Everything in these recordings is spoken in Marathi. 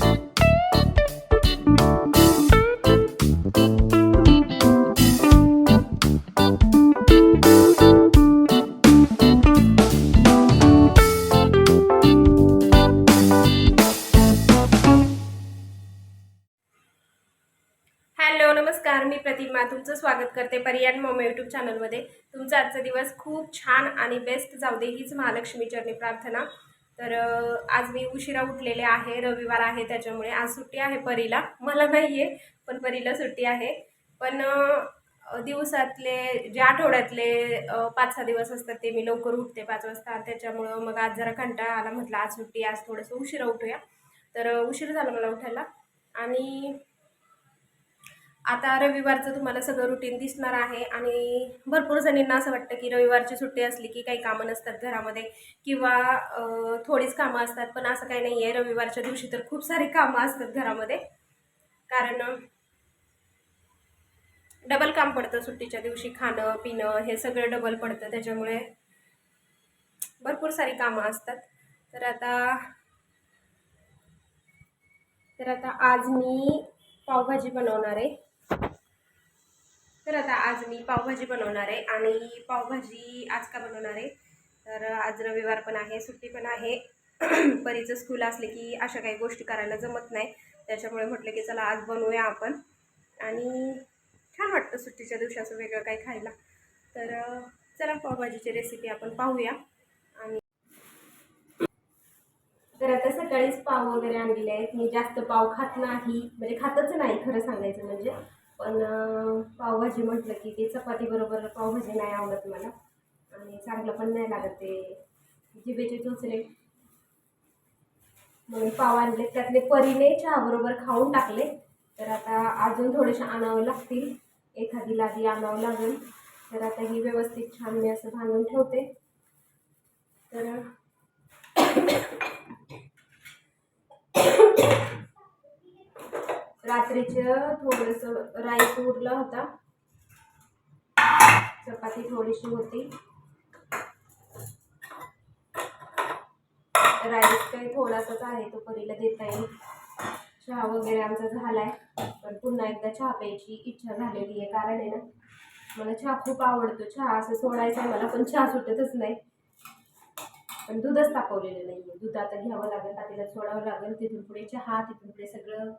हॅलो नमस्कार. मी प्रतिमा. तुमचं स्वागत करते पर्यान मॉम यूट्यूब चॅनलमध्ये. तुमचा आजचा दिवस खूप छान आणि बेस्ट जाऊ दे हीच महालक्ष्मी चरणी प्रार्थना. तर आज मी उशिरा उठलेले आहे रविवार आहे त्याच्यामुळे आज सुट्टी आहे परीला. मला नाही आहे पण परीला सुट्टी आहे. पण दिवसातले जे आठवड्यातले पाच सहा दिवस असतात ते मी लवकर उठते पाच वाजता. त्याच्यामुळं मग आज जरा कंटाळा आला म्हटलं आज सुट्टी आज थोडंसं उशिरा उठूया. तर उशीर झाला मला उठायला. आणि आता रविवारचं तुम्हाला सगळं रुटीन दिसणार आहे आणि भरपूर जणींना असं वाटतं की रविवारची सुट्टी असली की काही कामं नसतात घरामध्ये किंवा थोडीच कामं असतात पण असं काही नाही आहे रविवारच्या दिवशी तर खूप सारी कामं असतात घरामध्ये. कारण डबल काम पडतं सुट्टीच्या दिवशी. खाणं पिणं हे सगळं डबल पडतं. त्याच्यामुळे भरपूर सारी कामं असतात. तर आता तर आता आज मी पावभाजी बनवणार आहे. तर आता आज मी पावभाजी बनवणार आहे. आणि पावभाजी आज का बनवणार आहे? तर आज रविवार पण आहे सुट्टी पण आहे. परीचं स्कूल असले की अशा काही गोष्टी करायला जमत नाही. त्याच्यामुळे म्हटलं की चला आज बनवूया आपण. आणि छान वाटतं सुट्टीच्या दिवशी असं वेगळं काही खायला. तर चला पावभाजीची रेसिपी आपण पाहूया. आणि तर आता सकाळीच पाव वगैरे आणलेले आहेत. मी जास्त पाव खात नाही. म्हणजे खातच नाही खरं सांगायचं म्हणजे. पण पावभाजी म्हटलं की ते चपातीबरोबर पावभाजी नाही आवडत मला. आणि चांगलं पण नाही लागत ते. जिभेचे चोचले. म्हणून पाव आणले. त्यातले परीने चहाबरोबर खाऊन टाकले. तर आता अजून थोडेसे आणावं लागतील. एखादी लादी आणावं लागेल. तर आता ही व्यवस्थित छान मी असं बांधून ठेवते. तर रात्रीचं थोडंसं राईस उरला होता. चपाती थोडीशी होती. राईस काही थोडासाच आहे तो परीला देता येईल. चहा वगैरे आमचा झालाय. पण पुन्हा एकदा चहा प्यायची इच्छा झालेली आहे कारण आहे ना मला चहा खूप आवडतो. चहा असं सोडायचं आहे मला पण चहा सुटतच नाही. पण दूधच तापवलेलं नाही आहे दूध आता घ्यावं लागेल तातीला सोडावं लागेल तिथून पुढे चहा तिथून पुढे सगळं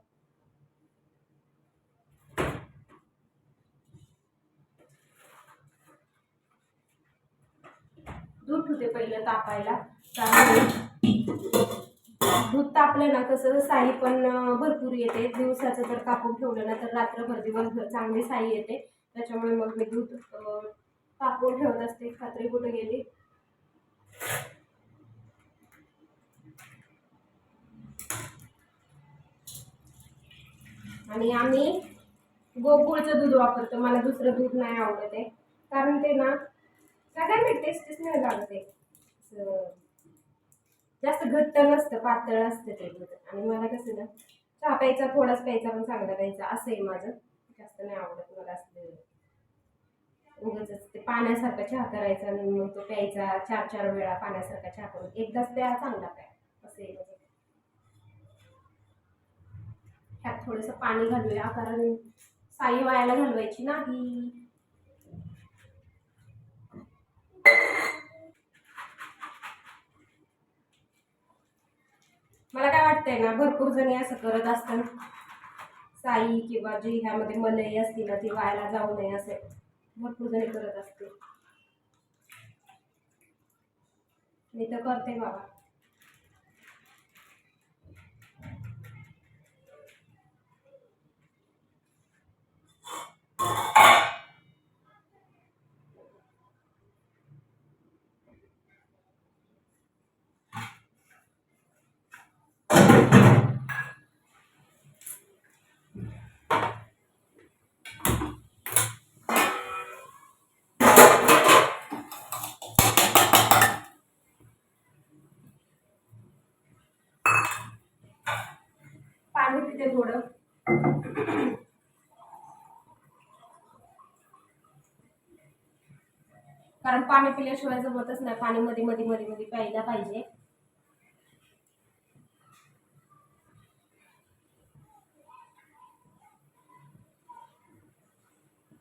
दूध ठेवते पहिलं तापायला. त्यामुळे दूध तापलं ना कसं साई पण भरपूर येते. दिवसाचं जर तापून ठेवलं ना तर रात्रभर दिवसभर चांगली साई येते. त्याच्यामुळे मग मी दूध अं, तापवून ठेवत असते. खात्री कुठे गेली? आणि आम्ही गोकुळचं दूध वापरतो. मला दुसरं दूध नाही आवडत आहे. कारण ते ना काय माहिती टेस्टच नाही लागत आहे. जास्त घट्ट नसतं पातळ असतं ते दूध आणि मला कसं ना चहा प्यायचा थोडाच प्यायचा पण चांगला प्यायचा. असं आहे माझं. जास्त नाही आवडत मला असं उगाच ते पाण्यासारखा चहा करायचा आणि मग तो प्यायचा चार चार वेळा पाण्यासारखा चहा करून. एकदाच प्या चांगला प्या. असं आहे माझं. ह्यात थोडंसं पाणी घालूया कारण साई वायाला घालवायची नाही. मला काय वाटतंय ना भरपूर जणी असं करत असतात. साई किंवा जी ह्यामध्ये मलई असते ना ती वायाला जाऊ नये असे. भरपूर जणी करत असते मी तर करते बाबा. थोडं. कारण पाणी पिल्याशिवाय जमतच नाही. पाणी मध्ये मध्ये मध्ये मध्ये प्यायला पाहिजे.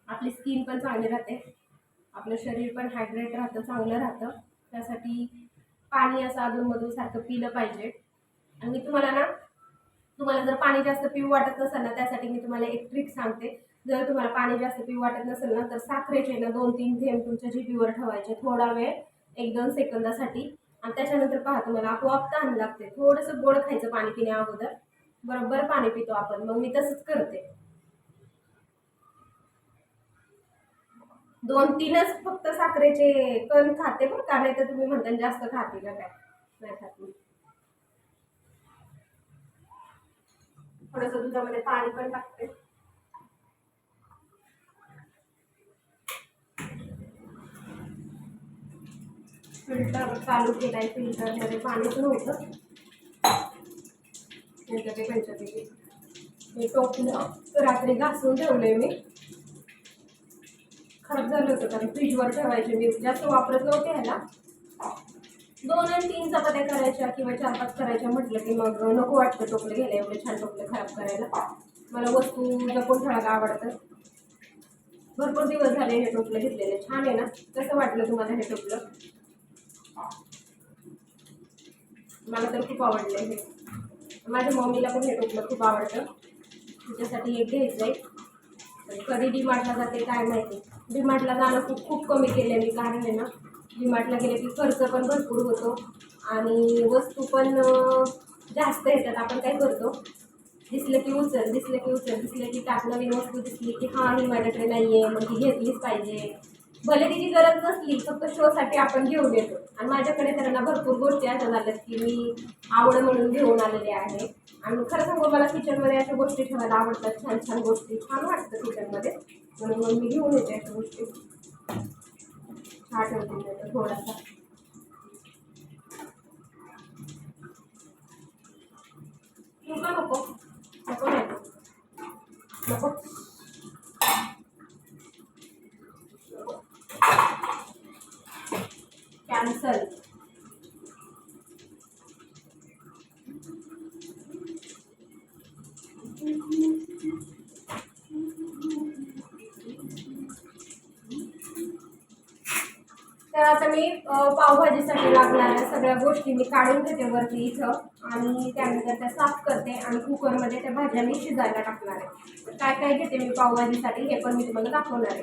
आपली स्किन पण चांगली राहते. आपलं शरीर पण हायड्रेट राहतं चांगलं राहतं. त्यासाठी पाणी असं अधूनमधून सारखं पिलं पाहिजे. आणि मी तुम्हाला ना तुम्हाला जर पाणी जास्त पिऊ वाटत नसेल ना त्यासाठी मी तुम्हाला एक ट्रिक सांगते. जर तुम्हाला पाणी जास्त पिऊ वाटत नसेल ना तर साखरेचे ना दोन तीन थेंब तुमच्या जिभीवर ठेवायचे थोडा वेळ एक दोन सेकंदासाठी. आणि त्याच्यानंतर पहा तुम्हाला आपोआप तहान लागते. थोडंसं गोड खायचं पाणी पिण्या अगोदर. बरोबर पाणी पितो आपण. मग मी तसंच करते. दोन तीनच फक्त साखरेचे कण खाते बरं का? नाही तर तुम्ही म्हणता जास्त खाते का काय? नाही खात थोडस दुधामध्ये पाणी पण टाकते. फिल्टर चालू केलाय फिल्टरमध्ये पाणीच नव्हतं त्यांच्याकडे त्यांच्यापैकी हे टोपलं रात्री घासून ठेवलंय मी. खराब झालं होतं कारण फ्रीजवर ठेवायचे मी. जास्त वापरत नव्हते ह्याला. दोन आणि तीन चपात्या करायच्या किंवा चार पाच करायच्या म्हटलं की मग नको वाटतं टोपलं घ्यायला एवढे छान टोपले खराब करायला. मला वस्तू जपून ठेवायला आवडतं. भरपूर दिवस झाले हे टोपलं घेतलेले छान आहे ना? कसं वाटलं तुम्हाला हे टोपलं? मला तर खूप आवडलं हे. माझ्या मम्मीला पण हे टोपलं खूप आवडतं. तिच्यासाठी एक घ्यायचं आहे कधी डीमार्टला जाते काय माहिती. डीमार्टला जाणं खूप खूप कमी केलं मी कारण आहे ना डिमार्टला गेले की खर्च पण भरपूर होतो आणि वस्तू पण जास्त येतात. आपण काय करतो दिसलं की उचल दिसलं की उचल दिसलं की टाक नवीन वस्तू दिसली की हां ही माझ्याकडे नाही आहे मग ती घेतलीच पाहिजे. भले तिची गरज नसली फक्त शोसाठी आपण घेऊन येतो. आणि माझ्याकडे त्यांना भरपूर गोष्टी अशा झाल्यात की मी आवड म्हणून घेऊन आलेली आहे. आणि खरं सांगू मला किचनमध्ये अशा गोष्टी ठेवायला आवडतात छान छान गोष्टी. छान वाटतं किचनमध्ये. म्हणून मग मी घेऊन येते अशा गोष्टी. हा ठेवते मी आता थोडासा तू का नको नको नाही नको सगळ्या गोष्टी मी काढून घेते वरती इथं आणि त्यानंतर त्या साफ करते आणि कुकरमध्ये त्या भाज्या मी शिजायला टाकणार आहे. काय काय घेते मी पावभाजीसाठी हे पण मी तुम्हाला दाखवणार आहे.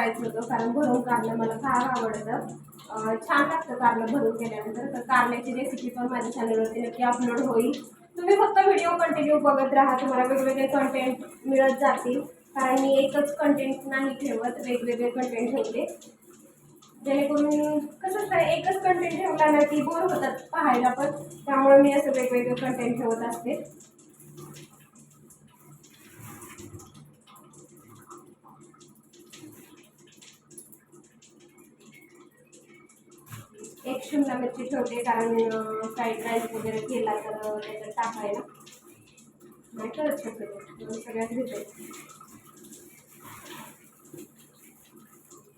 करायचं होतं. कारण भरून कारलं मला फार आवडतं. छान लागतं कारलं भरून केल्यानंतर. तर कारल्याची रेसिपी पण माझ्या चॅनलवरती नक्की अपलोड होईल. तुम्ही फक्त व्हिडिओ कंटिन्यू बघत राहा. तुम्हाला वेगवेगळे कंटेंट मिळत जातील. कारण मी एकच कंटेंट नाही ठेवत. वेगवेगळे कंटेंट ठेवते. जेणेकरून कसं काय एकच कंटेंट ठेवला ना की बोर होतात पाहायला पण. त्यामुळे मी असं वेगवेगळे कंटेंट ठेवत असते. शिमला मिरची ठेवते कारण फ्राईड राईस वगैरे केला तर त्याच्यात टाकायला. नाही करत सगळ्यात घेते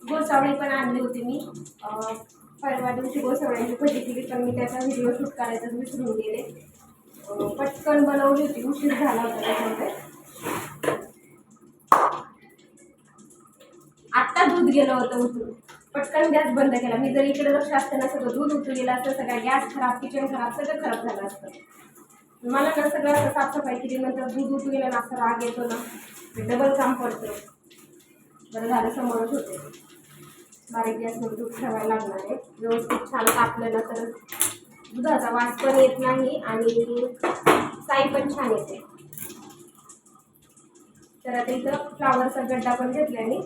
गोसावळी पण आणली होती मी. अं, परवा दिवशी गोसावळ्यांची भजी केली पण मी त्याचा व्हिडिओ शूट करायचा विसरून गेले. पटकन बनवली होती उशीर झाला होता त्याच्यामध्ये आत्ता दूध गेलं होतं उठून पटकन गॅस बंद केला. मी जर इकडे लक्ष असताना सगळं दूध उतरून गेलं असतं सगळा गॅस खराब किचन खराब सगळं खराब झालं असतं. मला ना सगळं असं साफसफाई केली नंतर दूध उतरून गेलं ना असं राग येतो ना डबल काम पडतं. बरं झालं समोरच होते. बारीक गॅसवर दूध ठेवायला लागणार आहे. व्यवस्थित छान तापलं ना तर दुधाचा वास पण येत नाही आणि साई पण छान येते. तर आता इथं फ्लावरचा गड्डा पण घेतला आणि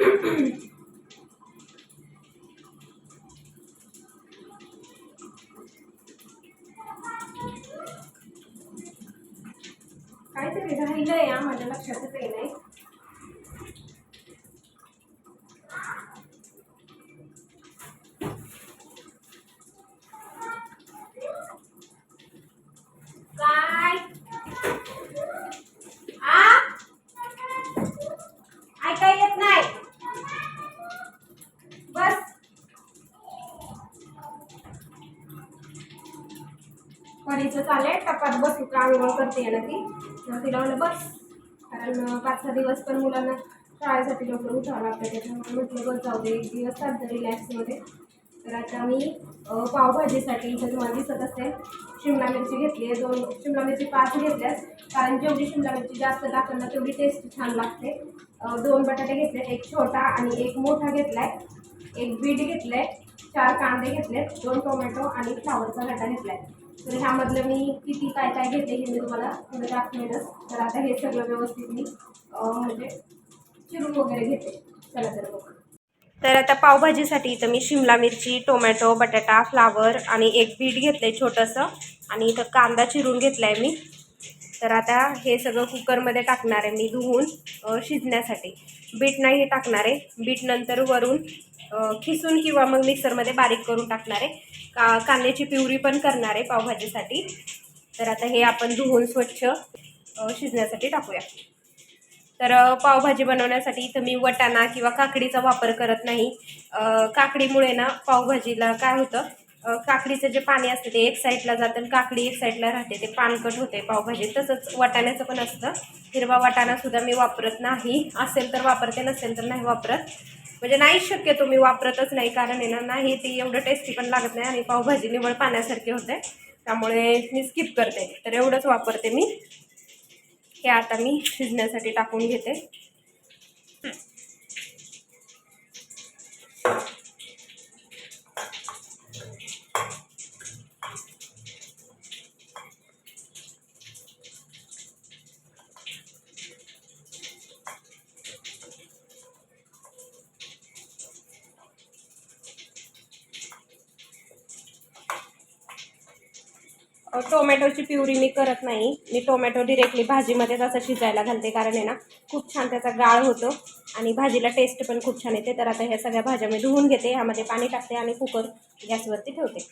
É, beleza. आंघोळ ती. तिला म्हणलं बस. कारण पाच सहा दिवस पण मुलांना शाळेसाठी लवकर उठावं लागतं. त्याच्यामुळे म्हटलं बस जाऊ दे. एक दिवस चालतं रिलॅक्समध्ये तर आता मी पावभाजीसाठी इथं तुम्हाला दिसत असते शिमला मिरची घेतली आहे. दोन शिमला मिरची पाच घेतल्यास कारण जेवढी शिमला मिरची जास्त टाकल तेवढी टेस्ट छान लागते. दोन बटाटे घेतले एक छोटा आणि एक मोठा घेतला आहे एक बीट घेतलं आहे चार कांदे घेतले दोन टोमॅटो आणि फ्लावरचा गटा घेतला आहे तर ह्यामधलं मी किती काय काय घेते हे मी तुम्हाला थोडं दाखवेलच. तर आता हे सगळं व्यवस्थित मी म्हणजे चिरून वगैरे घेते. चला तर बघ तर आता पावभाजीसाठी इथं मी शिमला मिरची टोमॅटो बटाटा फ्लावर आणि एक बीट घेतलं आहे छोटंसं. आणि इथं कांदा चिरून घेतला आहे मी. तर आता हे सगळं कुकरमध्ये टाकणार आहे मी धुवून शिजण्यासाठी. बीट नाही टाकणार आहे. बीट नंतर वरून खिसून किंवा मग मिक्सरमध्ये बारीक करून टाकणार आहे का कांद्याची पिवरी पण करणार आहे पावभाजीसाठी. तर आता हे आपण धुवून स्वच्छ शिजण्यासाठी टाकूया. तर पावभाजी बनवण्यासाठी इथं मी वटाणा किंवा काकडीचा वापर करत नाही. काकडीमुळे ना पावभाजीला काय होतं काकडीचं जे पाणी असतं ते एक साईडला जातं आणि काकडी एक साईडला राहते. ते पानकट होते पावभाजी. तसंच वाटाण्याचं पण असतं. हिरवा वाटाणासुद्धा मी वापरत नाही. असेल तर वापरते नसेल तर नाही वापरत. म्हणजे नाही शक्यतो मी वापरतच नाही कारण आहे ना नाही ती एवढं टेस्टी पण लागत नाही आणि पावभाजी निवड पाण्यासारखी होते. त्यामुळे मी स्किप करते. तर एवढंच वापरते मी. हे आता मी शिजण्यासाठी टाकून घेते. टोमॅटोची प्युरी मी करत नाही. मी टोमॅटो डिरेक्टली भाजीमध्ये तसं शिजायला घालते. कारण आहे ना खूप छान त्याचा गाळ होतो आणि भाजीला टेस्ट पण खूप छान येते. तर आता ह्या सगळ्या भाज्या मी धुवून घेते. ह्यामध्ये पाणी टाकते आणि कुकर गॅसवरती ठेवते.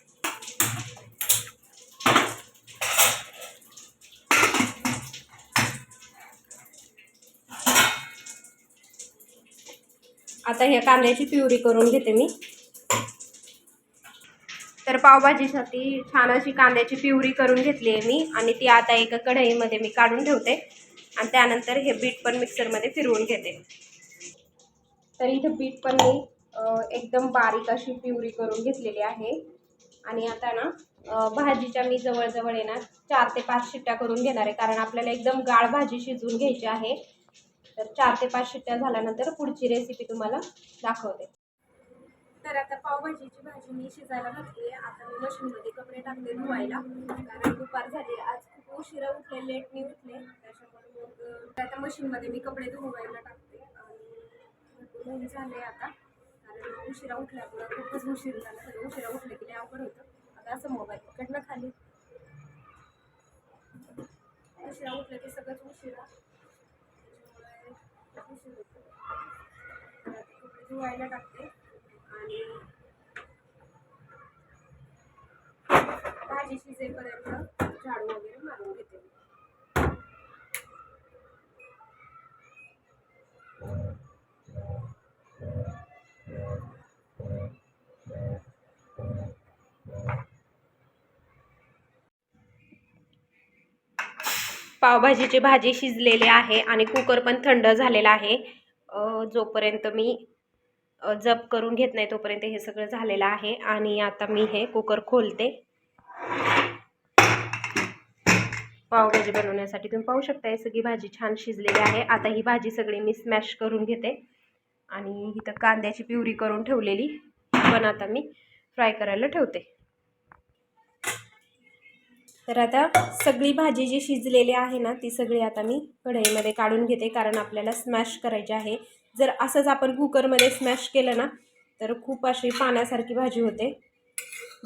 आता ह्या कांद्याची प्युरी करून घेते मी. तर पावभाजीसाठी छान अशी कांद्याची प्युरी करून घेतली आहे मी. आणि ती आता एका कढईमध्ये मी काढून ठेवते. आणि त्यानंतर हे बीट पण मिक्सरमध्ये फिरवून घेते. तर इथं बीट पण मी एकदम बारीक अशी प्युरी करून घेतलेली आहे. आणि आता ना भाजीच्या मी जवळजवळ आहे ना चार ते पाच शिट्ट्या करून घेणार आहे. कारण आपल्याला एकदम गाळ भाजी शिजवून घ्यायची आहे. तर चार ते पाच शिट्ट्या झाल्यानंतर पुढची रेसिपी तुम्हाला दाखवते. तर आता पावभाजीची भाजी मी शिजायला घातली आता मी मशीनमध्ये कपडे टाकले धुवायला. कारण दुपार झाली आज खूप उशिरा उठले लेटनी उठले. त्याच्यामुळे मग आता मशीनमध्ये मी कपडे धुवायला टाकते. आणि ऊन झाले आता. कारण उशिरा उठल्यामुळं खूपच उशीर झाला. सगळं उशिरा उठले की लय अवघड होतं. आता असं मोबाईल पकडणं खाली. उशिरा उठलं की सगळंच उशिरा. त्याच्यामुळे खूप उशीर होतो. धुवायला टाकते. आणि भाजी शिजेपर्यंत झाडू वगैरे मारून घेते पावभाजीची भाजी शिजलेली आहे आणि कुकर पण थंड झालेला आहे. जोपर्यंत मी जप करून घेत नाही तोपर्यंत हे सगळं झालेलं आहे आणि आता मी हे कुकर खोलते. पावभाजी बनवण्यासाठी तुम्ही पाहू शकता ही सगळी भाजी छान शिजलेली आहे. आता ही भाजी सगळी मी स्मॅश करून घेते आणि इथं कांद्याची प्युरी करून ठेवलेली पण आता मी फ्राय करायला ठेवते. तर आता सगळी भाजी जी शिजलेली आहे ना ती सगळी आता मी कढईमध्ये काढून घेते कारण आपल्याला स्मॅश करायची आहे. जर असंच आपण कुकरमध्ये स्मॅश केलं ना तर खूप अशी पाण्यासारखी भाजी होते.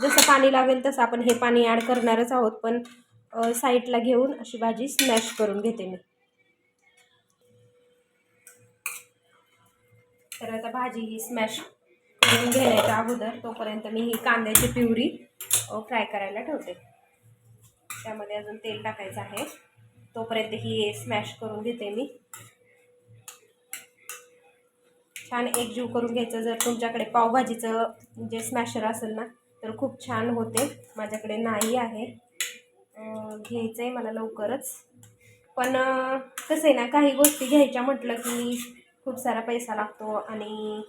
जसं पाणी लागेल तसं आपण हे पाणी ॲड करणारच आहोत पण साईडला घेऊन अशी भाजी स्मॅश करून घेते मी. तर आता भाजी ही स्मॅश करून घेण्याच्या अगोदर तोपर्यंत मी ही कांद्याची प्युरी फ्राय करायला ठेवते. त्यामध्ये अजून तेल टाकायचं आहे. तोपर्यंत ही स्मॅश करून घेते मी. छान एकजीव करून घ्यायचं. जर तुमच्याकडे पावभाजीचं जे स्मॅशर असेल ना तर खूप छान होते. माझ्याकडे नाही आहे. घ्यायचं आहे मला लवकरच. पण कसं आहे ना काही गोष्टी घ्यायच्या म्हटलं की खूप सारा पैसा लागतो आणि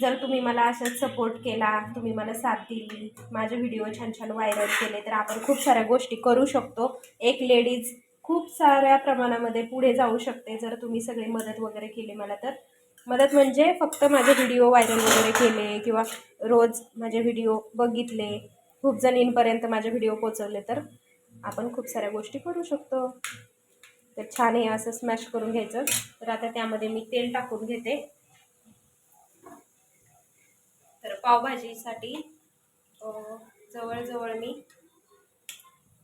जर तुम्ही मला असंच सपोर्ट केला तुम्ही मला साथ दिली माझे व्हिडिओ छान छान व्हायरल केले तर आपण खूप साऱ्या गोष्टी करू शकतो. एक लेडीज खूप साऱ्या प्रमाणामध्ये पुढे जाऊ शकते. जर तुम्ही सगळी मदत वगैरे केली मला तर मदत म्हणजे फक्त माझे व्हिडिओ व्हायरल वगैरे केले किंवा रोज माझे व्हिडिओ बघितले खूप जणींपर्यंत माझे व्हिडिओ पोचवले तर आपण खूप साऱ्या गोष्टी करू शकतो. तर छान हे असं स्मॅश करून घ्यायचं. तर आता त्यामध्ये मी तेल टाकून घेते. तर पावभाजीसाठी जवळजवळ मी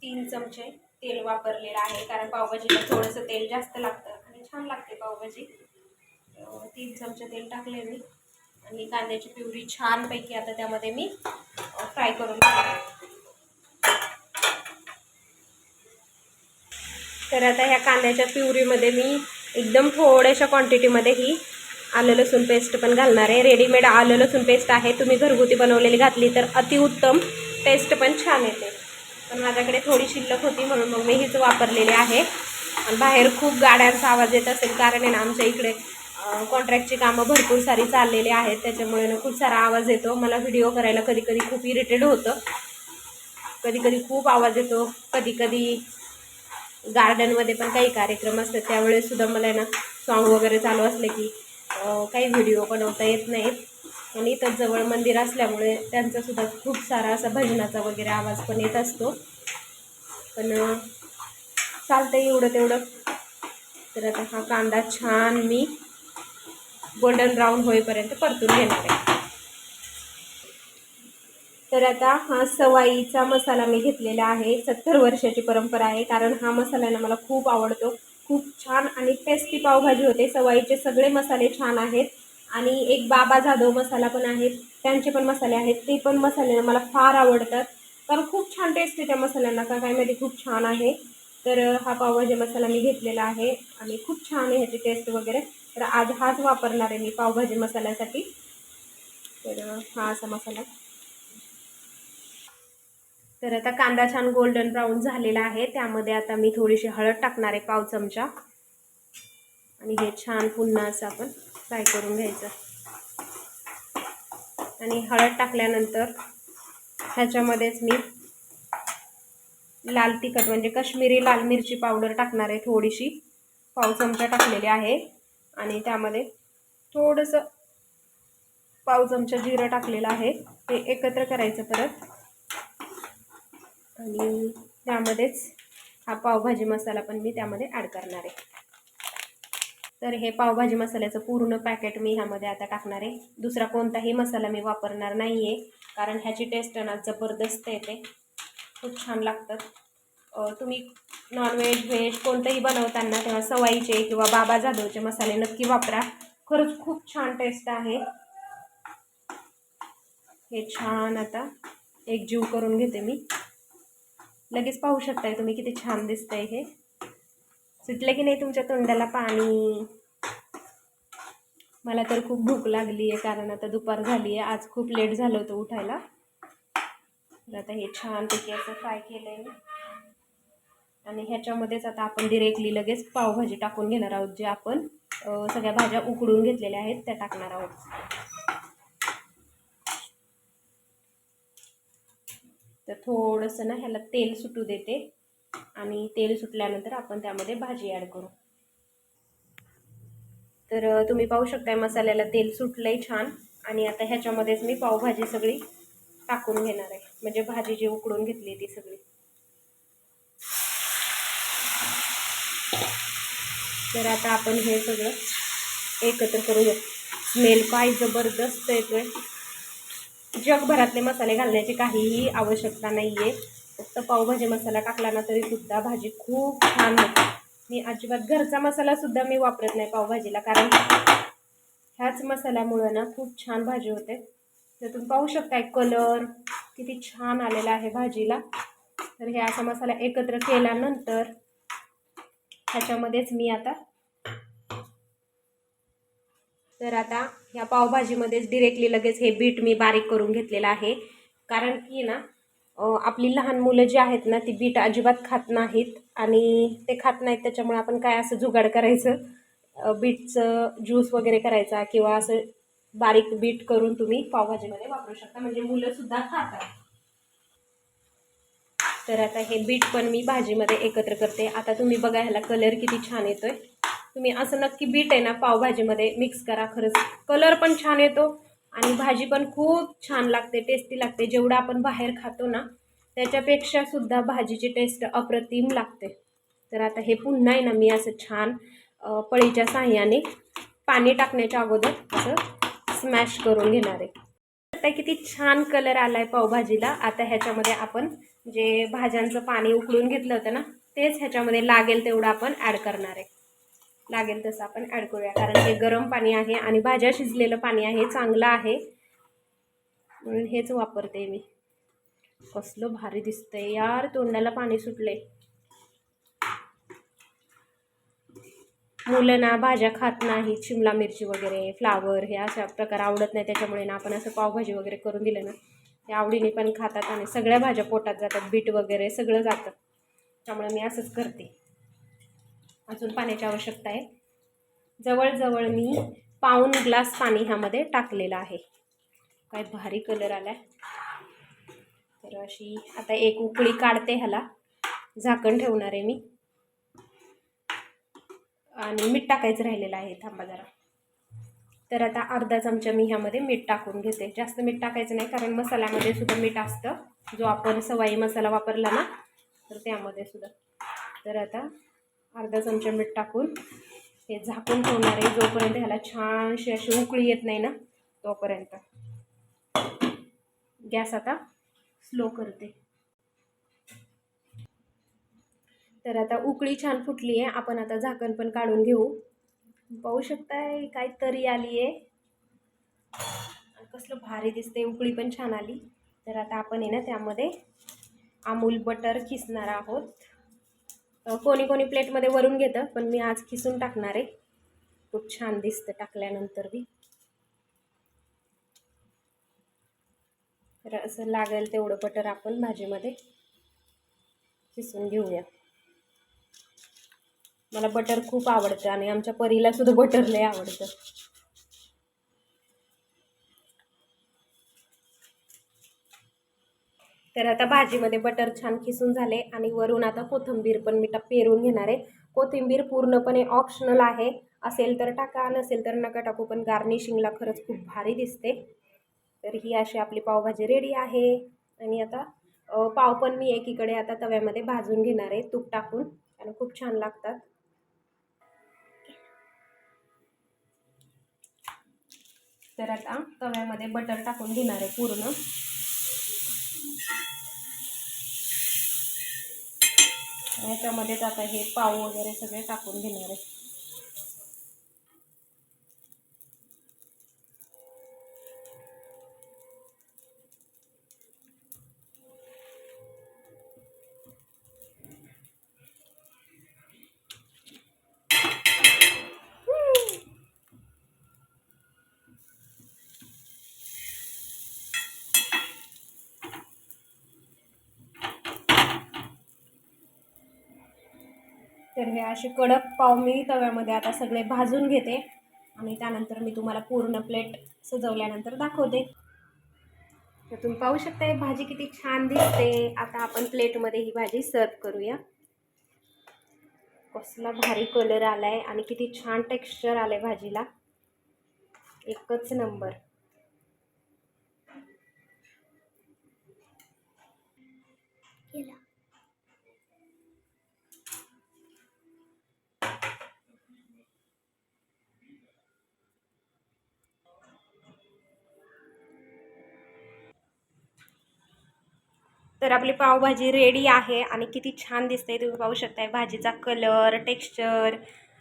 तीन चमचे तेल वापरलेलं आहे. कारण पावभाजीला थोडंसं तेल जास्त लागतं आणि छान लागते पावभाजी. तीन चमचे तेल टाकले मी. आणि कांद्याची प्युरी छानपैकी आता त्यामध्ये मी फ्राय करून तर आता ह्या कांद्याच्या प्युरीमध्ये मी एकदम थोड्याशा क्वांटिटीमध्ये ही आलं लसूण पेस्ट पण घालणार आहे. रेडीमेड आलं लसूण पेस्ट आहे. तुम्ही घरगुती बनवलेली घातली तर अतिउत्तम टेस्ट पण छान येते. पण माझ्याकडे थोडी शिल्लक होती म्हणून मग मी हीच वापरलेली आहे. आणि बाहेर खूप गाड्यांचा आवाज येत असेल कारण आहे ना आमच्या इकडे कॉन्ट्रॅक्टची कामं भरपूर सारी चाललेली आहेत. त्याच्यामुळे ना खूप सारा आवाज येतो. मला व्हिडिओ करायला कधी कधी खूप इरिटेड होतं. कधी कधी खूप आवाज येतो. कधी कधी गार्डनमध्ये पण काही कार्यक्रम असतात. त्यावेळेससुद्धा मला आहे ना सॉन्ग वगैरे चालू असले की काही व्हिडिओ बनवता येत नाहीत. आणि इथं जवळ मंदिर असल्यामुळे त्यांचासुद्धा खूप सारा असा भजनाचा वगैरे आवाज पण येत असतो. पण चालतं एवढं तेवढं. तर आता हा कांदा छान मी गोल्डन ब्राऊन होईपर्यंत परतून घेणार आहे. तर आता हा सवाईचा मसाला मी घेतलेला आहे. सत्तर वर्षाची परंपरा आहे कारण हा मसाला ना मला खूप आवडतो. खूप छान आणि टेस्टी पावभाजी होते. सवाईचे सगळे मसाले छान आहेत. आणि एक बाबा जाधव मसाला पण आहेत त्यांचे पण मसाले आहेत. ते पण मसाले मला फार आवडतात. कारण खूप छान टेस्ट आहे त्या मसाल्यांना का काय माहिती खूप छान आहे. तर हा पावभाजी मसाला मी घेतलेला आहे. आणि खूप छान आहे ह्याची टेस्ट वगैरे. तर आज हाच वापरणार आहे मी पावभाजी मसाल्यासाठी. तर हा असा मसाला. तर आता कांदा छान गोल्डन ब्राऊन झालेला आहे. त्यामध्ये आता मी थोडीशी हळद टाकणार आहे पाव चमचा. आणि हे छान पुन्हा असं आपण फ्राय करून घ्यायचं. आणि हळद टाकल्यानंतर ह्याच्यामध्येच मी लाल तिखट म्हणजे कश्मीरी लाल मिरची पावडर टाकणार आहे थोडीशी. पाव चमचा टाकलेली आहे. आणि त्यामध्ये थोडंसं पाव चमचा जिरं टाकलेलं आहे. ते एकत्र करायचं परत. आणि त्यामध्येच हा पावभाजी मसाला पण मी त्यामध्ये ॲड करणार आहे. तर हे पावभाजी मसाल्याचं पूर्ण पॅकेट मी ह्यामध्ये आता टाकणार आहे. दुसरा कोणताही मसाला मी वापरणार नाही आहे कारण ह्याची टेस्ट ना जबरदस्त येते खूप छान लागतात. तुम्ही नॉनव्हेज व्हेज कोणतंही बनवताना तेव्हा सवाईचे किंवा बाबा जाधवचे मसाले नक्की वापरा. खरंच खूप छान टेस्ट आहे. हे छान आता एक जीव करून घेते मी. लगेच पाहू शकताय तुम्ही किती छान दिसतंय हे. सुटलं की नाही तुमच्या तोंडाला पाणी? मला तर खूप भूक लागली आहे कारण आता दुपार झाली आहे. आज खूप लेट झालं होतं उठायला. तर आता हे छानपैकी असं फ्राय केलं आहे मी. आणि ह्याच्यामध्येच आता आपण डिरेक्टली लगेच पावभाजी टाकून घेणार आहोत जे आपण सगळ्या भाज्या उकडून घेतलेल्या आहेत त्या टाकणार आहोत. तर थोडंसं ना ह्याला तेल सुटू देते आणि तेल सुटल्यानंतर आपण त्यामध्ये भाजी ॲड करू. तर तुम्ही पाहू शकताय मसाल्याला तेल सुटलंय छान आणि आता ह्याच्यामध्येच मी पावभाजी सगळी टाकून घेणार आहे. म्हणजे भाजी जी उकडून घेतली ती सगळी. तर आता आपण हे सगळं एकत्र करूया स्मेल काय जबरदस्त येतोय जगभरातले मसाले घालण्याची काहीही आवश्यकता नाही आहे फक्त पावभाजी मसाला टाकला ना तरी सुद्धा भाजी खूप छान होते. मी अजिबात घरचा मसाला सुद्धा मी वापरत नाही पावभाजीला कारण ह्याच मसाल्यामुळं ना खूप छान भाजी होते. तर तुम्ही पाहू शकताय कलर किती छान आलेला आहे भाजीला. तर हे असा मसाला एकत्र केल्यानंतर ह्याच्यामध्येच मी आता तर आता ह्या पावभाजीमध्येच डिरेक्टली लगेच हे बीट मी बारीक करून घेतलेलं आहे. कारण की ना आपली लहान मुलं जी आहेत ना ती बीट अजिबात खात नाहीत आणि ते खात नाहीत त्याच्यामुळे आपण काय असं जुगाड करायचं बीटचं ज्यूस वगैरे करायचा किंवा असं बारीक बीट करून तुम्ही पावभाजीमध्ये वापरू शकता. म्हणजे मुलंसुद्धा खातात. तर आता हे बीट पण मी भाजीमध्ये एकत्र करते. आता तुम्ही बघा ह्याला कलर किती छान येतो आहे तुम्ही असं नक्की बीट आहे ना पावभाजीमध्ये मिक्स करा. खरंच कलर पण छान येतो आणि भाजी पण खूप छान लागते टेस्टी लागते. जेवढं आपण बाहेर खातो ना त्याच्यापेक्षा सुद्धा भाजीची टेस्ट अप्रतिम लागते. तर आता हे पुन्हा आहे ना मी असं छान पळीच्या साह्याने पाणी टाकण्याच्या अगोदर असं स्मॅश करून घेणार आहे. आता किती छान कलर आलाय पावभाजीला. आता ह्याच्यामध्ये आपण जे भाज्यांचं पाणी उकळून घेतलं होतं ना तेच ह्याच्यामध्ये लागेल तेवढं आपण ॲड करणार आहे. लागेल तसं आपण ॲड करूया. कारण हे गरम पाणी आहे आणि भाज्या शिजलेलं पाणी आहे चांगलं आहे. म्हणून हेच वापरते मी. कसलं भारी दिसतंय यार तोंडाला पाणी सुटले मुलं ना भाज्या खात नाही शिमला मिरची वगैरे फ्लावर हे अशा प्रकार आवडत नाही त्याच्यामुळे ना आपण असं पावभाजी वगैरे करून दिलं ना ते आवडीने पण खातात आणि सगळ्या भाज्या पोटात जातात बीट वगैरे सगळं जातं. त्यामुळे मी असंच करते. अजून पाण्याची आवश्यकता आहे. जवळजवळ मी पाऊन ग्लास पाणी ह्यामध्ये टाकलेलं आहे. काय भारी कलर आला आहे तर अशी आता एक उकळी काढते ह्याला. झाकण ठेवणार आहे मी. आणि मीठ टाकायचं राहिलेलं आहे थांबा जरा. तर आता अर्धा चमचा मी ह्यामध्ये मीठ टाकून घेते. जास्त मीठ टाकायचं नाही कारण मसाल्यामध्ये सुद्धा मीठ असतं. जो आपण सवाई मसाला वापरला ना तर त्यामध्ये सुद्धा. तर आता अर्धा चमचा मीठ टाकून हे झाकून ठेवणार आहे. जोपर्यंत ह्याला छानशी अशी उकळी येत नाही ना तोपर्यंत. गॅस आता स्लो करते. तर आता उकळी छान फुटली आहे आपण आता झाकण पण काढून घेऊ. पाहू शकताय काय तरी आली आहे कसलं भारी दिसते उकळी पण छान आली. तर आता आपण आहे ना त्यामध्ये अमूल बटर खिसणार आहोत. कोणी कोणी प्लेटमध्ये वरून घेतं पण मी आज खिसून टाकणार आहे. खूप छान दिसतं टाकल्यानंतर बी. तर असं लागेल तेवढं बटर आपण भाजीमध्ये किसून घेऊया. मला बटर खूप आवडतं आणि आमच्या परीला सुद्धा बटर लय आवडतं. तर आता भाजीमध्ये बटर छान खिसून झाले आणि वरून आता कोथिंबीर पण मी पेरून घेणार आहे. कोथिंबीर पूर्णपणे ऑप्शनल आहे. असेल तर टाका नसेल तर नका टाकू पण गार्निशिंगला खरंच खूप भारी दिसते. तर ही अशी आपली पावभाजी रेडी आहे. आणि आता पाव पण मी एकीकडे आता तव्यामध्ये भाजून घेणार आहे तूप टाकून. आणि खूप छान लागतात. तर आता तव्यामध्ये बटर टाकून घेणार आहे पूर्ण. याच्यामध्येच आता हे पाव वगैरे सगळे टाकून घेणार आहे. तर हे असे कडक पाव मी तव्यामध्ये आता सगळे भाजून घेते. आणि त्यानंतर मी तुम्हाला पूर्ण प्लेट सजवल्यानंतर दाखवते. तर तुम्ही पाहू शकता भाजी किती छान दिसते. आता आपण प्लेटमध्ये ही भाजी सर्व करूया. कसला भारी कलर आलाय आणि किती छान टेक्स्चर आलंय भाजीला. एकच नंबर तर आपली पावभाजी रेडी आहे आणि किती छान दिसते तुम्ही पाहू शकताय भाजीचा कलर टेक्स्चर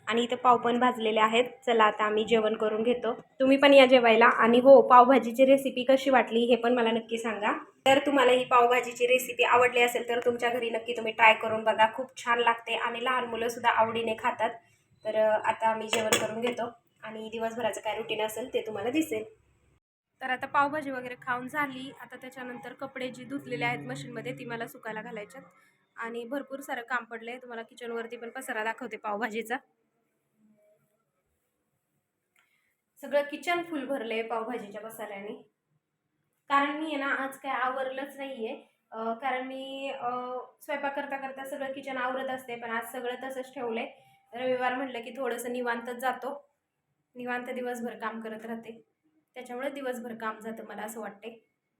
आणि इथं पाव पण भाजलेले आहेत. चला आता आम्ही जेवण करून घेतो. तुम्ही पण या जेवायला आणि हो पावभाजीची रेसिपी कशी वाटली हे पण मला नक्की सांगा. तर तुम्हाला ही पावभाजीची रेसिपी आवडली असेल तर तुमच्या घरी नक्की तुम्ही ट्राय करून बघा. खूप छान लागते आणि लहान मुलंसुद्धा आवडीने खातात. तर आता आम्ही जेवण करून घेतो आणि दिवसभराचं काय रुटीन असेल ते तुम्हाला दिसेल. तर आता पावभाजी वगैरे खाऊन झाली. आता त्याच्यानंतर कपडे जी धुतलेले आहेत मशीनमध्ये ती मला सुकायला घालायच्यात. आणि भरपूर सारं काम पडलं आहे तुम्हाला किचनवरती पण पसारा दाखवते पावभाजीचा. सगळं किचन फुल भरलं आहे पावभाजीच्या पसाऱ्याने. कारण मी आहे ना आज काय आवरलंच नाही आहे कारण मी स्वयंपाक करता करता सगळं किचन आवरत असते पण आज सगळं तसंच ठेवलं आहे रविवार म्हटलं की थोडंसं निवांतच जातो. निवांत दिवसभर काम करत राहते. त्याच्यामुळे दिवसभर काम जातं मला असं वाटते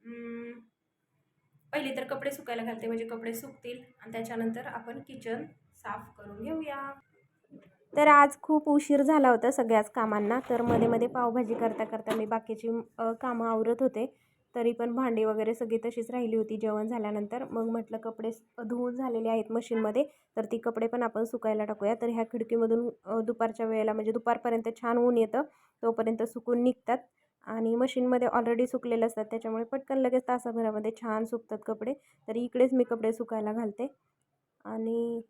पहिले पहिली तर कपडे सुकायला घालते म्हणजे कपडे सुकतील आणि त्याच्यानंतर आपण किचन साफ करून घेऊया. तर आज खूप उशीर झाला होता सगळ्याच कामांना तर मध्ये मध्ये पावभाजी करता करता मी बाकीची कामं आवरत होते. तरी पण भांडी वगैरे सगळी तशीच राहिली होती जेवण झाल्यानंतर. मग म्हटलं कपडे धुवून झालेले आहेत मशीनमध्ये तर ती कपडे पण आपण सुकायला टाकूया. तर ह्या खिडकीमधून दुपारच्या वेळेला म्हणजे दुपारपर्यंत छान ऊन येतं तोपर्यंत सुकून निघतात. आणि मशीनमध्ये ऑलरेडी सुकलेले असतात. त्याच्यामुळे पटकन लगेच तासाभरामध्ये छान सुकतात कपडे. तर इकडेच मी कपडे सुकायला घालते. आणि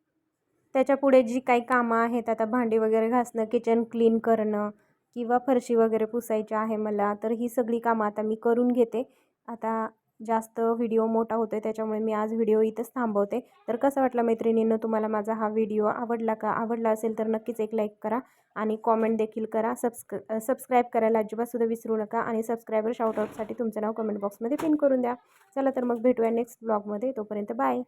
त्याच्या पुढे जी काही कामं आहेत आता भांडी वगैरे घासणं किचन क्लीन करणं किंवा फरशी वगैरे पुसायची आहे मला तर ही सगळी कामं आता मी करून घेते. आता जास्त व्हिडिओ मोठा होतो आहे त्याच्यामुळे मी आज व्हिडिओ इथंच थांबवते. तर कसं वाटलं मैत्रिणींनं तुम्हाला माझा हा व्हिडिओ आवडला का? आवडला असेल तर नक्कीच एक लाईक करा आणि कॉमेंट देखील करा. सबस्क सबस्क्राईब करायला अजिबातसुद्धा विसरू नका आणि सबस्क्रायबर शाउटआउटसाठी तुमचं नाव कमेंट बॉक्समध्ये पिन करून द्या. चला तर मग भेटूया नेक्स्ट ब्लॉगमध्ये तोपर्यंत बाय